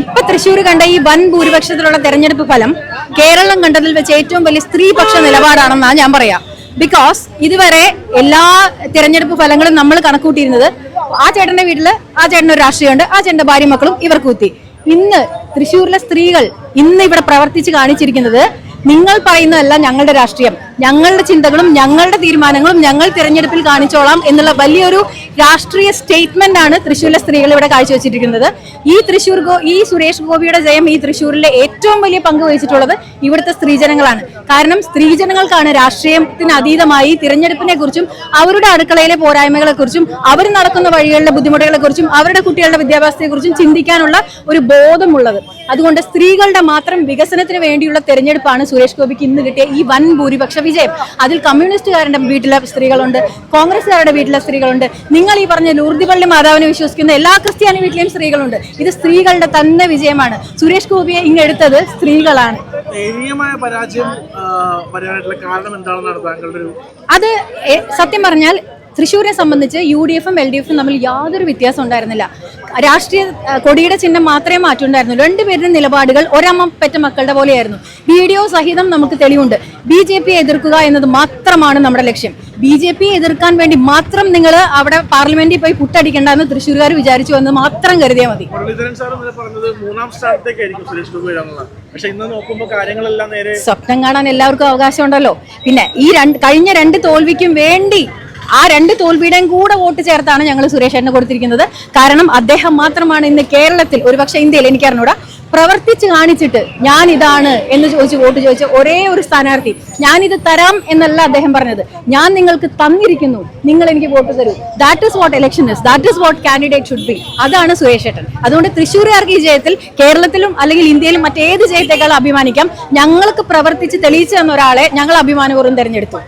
ഇപ്പൊ തൃശ്ശൂർ കണ്ട ഈ വൻ ഭൂരിപക്ഷത്തിലുള്ള തെരഞ്ഞെടുപ്പ് ഫലം കേരളം കണ്ടതിൽ വെച്ച് ഏറ്റവും വലിയ സ്ത്രീപക്ഷ നിലപാടാണെന്നാണ് ഞാൻ പറയാ. ബിക്കോസ് ഇതുവരെ എല്ലാ തിരഞ്ഞെടുപ്പ് ഫലങ്ങളും നമ്മൾ കണക്കൂട്ടിയിരുന്നത് ആ ചേട്ടന്റെ വീട്ടിൽ ആ ചേട്ടന് ഒരു രാഷ്ട്രീയമുണ്ട് ആ ചേട്ടന്റെ ഭാര്യ മക്കളും ഇവർ കൂത്തി. ഇന്ന് തൃശ്ശൂരിലെ സ്ത്രീകൾ ഇന്ന് ഇവിടെ പ്രവർത്തിച്ച് കാണിച്ചിരിക്കുന്നത് നിങ്ങൾ പറയുന്നതല്ല ഞങ്ങളുടെ രാഷ്ട്രീയം. ഞങ്ങളുടെ ചിന്തകളും ഞങ്ങളുടെ തീരുമാനങ്ങളും ഞങ്ങൾ തിരഞ്ഞെടുപ്പിൽ കാണിച്ചോളാം എന്നുള്ള വലിയൊരു രാഷ്ട്രീയ സ്റ്റേറ്റ്മെന്റ് ആണ് തൃശ്ശൂരിലെ സ്ത്രീകൾ ഇവിടെ കാഴ്ചവെച്ചിരിക്കുന്നത്. ഈ തൃശ്ശൂർ ഈ സുരേഷ് ഗോപിയുടെ ജയം ഈ തൃശ്ശൂരിലെ ഏറ്റവും വലിയ പങ്ക് വഹിച്ചിട്ടുള്ളത് ഇവിടുത്തെ സ്ത്രീജനങ്ങളാണ്. കാരണം സ്ത്രീജനങ്ങൾക്കാണ് രാഷ്ട്രീയത്തിന് അതീതമായി തിരഞ്ഞെടുപ്പിനെ കുറിച്ചും അവരുടെ അടുക്കളയിലെ പോരായ്മകളെ കുറിച്ചും അവർ നടക്കുന്ന വഴികളിലെ ബുദ്ധിമുട്ടുകളെ കുറിച്ചും അവരുടെ കുട്ടികളുടെ വിദ്യാഭ്യാസത്തെ കുറിച്ചും ചിന്തിക്കാനുള്ള ഒരു ബോധമുള്ളത്. അതുകൊണ്ട് സ്ത്രീകളുടെ മാത്രം വികസനത്തിന് വേണ്ടിയുള്ള തെരഞ്ഞെടുപ്പാണ് സുരേഷ് ഗോപിക്ക് ഇന്ന് കിട്ടിയ ഈ വൻ ഭൂരിപക്ഷ വിജയം. അതിൽ കമ്മ്യൂണിസ്റ്റുകാരുടെ വീട്ടിലെ സ്ത്രീകളുണ്ട് കോൺഗ്രസ്സുകാരുടെ വീട്ടിലെ സ്ത്രീകളുണ്ട് നിങ്ങൾ ഈ പറഞ്ഞ ലൂർദിപള്ളി മാതാവിനെ വിശ്വസിക്കുന്ന എല്ലാ ക്രിസ്ത്യാനി വീട്ടിലെയും സ്ത്രീകളുണ്ട്. ഇത് സ്ത്രീകളുടെ തന്നെ വിജയമാണ്. സുരേഷ് ഗോപിയെ ഇങ്ങെടുത്തത് സ്ത്രീകളാണ്. ദയനീയമായ പരാജയം വരാനായിട്ടുള്ള കാരണം എന്താണെന്നാണ് താങ്കളുടെ ഒരു അത് സത്യം പറഞ്ഞാൽ തൃശ്ശൂരിനെ സംബന്ധിച്ച് യു ഡി എഫും എൽ ഡി എഫും തമ്മിൽ യാതൊരു വ്യത്യാസം ഉണ്ടായിരുന്നില്ല. രാഷ്ട്രീയ കൊടിയുടെ ചിഹ്നം മാത്രമേ മാറ്റുണ്ടായിരുന്നുള്ളൂ രണ്ടുപേരുടെ നിലപാടുകൾ ഒരമ്മ പെറ്റ മക്കളുടെ പോലെയായിരുന്നു. വീഡിയോ സഹിതം നമുക്ക് തെളിവുണ്ട്. ബി ജെ പി എതിർക്കുക എന്നത് മാത്രമാണ് നമ്മുടെ ലക്ഷ്യം. ബി ജെ പി എതിർക്കാൻ വേണ്ടി മാത്രം നിങ്ങൾ അവിടെ പാർലമെന്റിൽ പോയി പുട്ടടിക്കേണ്ട എന്ന് തൃശ്ശൂർകാർ വിചാരിച്ചു എന്ന് മാത്രം കരുതിയാൽ മതി. സ്വപ്നം കാണാൻ എല്ലാവർക്കും അവകാശമുണ്ടല്ലോ. പിന്നെ ഈ രണ്ട് കഴിഞ്ഞ രണ്ട് തോൽവിക്കും വേണ്ടി ആ രണ്ട് തോൽവിയുടെയും കൂടെ വോട്ട് ചേർത്താണ് ഞങ്ങൾ സുരേഷ് ഏട്ടന് കൊടുത്തിരിക്കുന്നത്. കാരണം അദ്ദേഹം മാത്രമാണ് ഇന്ന് കേരളത്തിൽ ഒരുപക്ഷെ ഇന്ത്യയിൽ എനിക്കറിഞ്ഞൂടാ പ്രവർത്തിച്ച് കാണിച്ചിട്ട് ഞാൻ ഇതാണ് എന്ന് ചോദിച്ച് വോട്ട് ചോദിച്ച ഒരേ ഒരു സ്ഥാനാർത്ഥി ഞാനിത് തരാം എന്നല്ല അദ്ദേഹം പറഞ്ഞത്. ഞാൻ നിങ്ങൾക്ക് തന്നിരിക്കുന്നു നിങ്ങൾ എനിക്ക് വോട്ട് തരൂ. That is what election is that is what candidate should be അതാണ് സുരേഷ് ഏട്ടൻ. അതുകൊണ്ട് തൃശ്ശൂരുകാർക്ക് ഈ ജയത്തിൽ കേരളത്തിലും അല്ലെങ്കിൽ ഇന്ത്യയിലും മറ്റേത് ജയത്തേക്കാൾ അഭിമാനിക്കാം. ഞങ്ങൾക്ക് പ്രവർത്തിച്ച് തെളിയിച്ചു തന്ന ഒരാളെ ഞങ്ങൾ അഭിമാനപൂർവം തെരഞ്ഞെടുത്തു.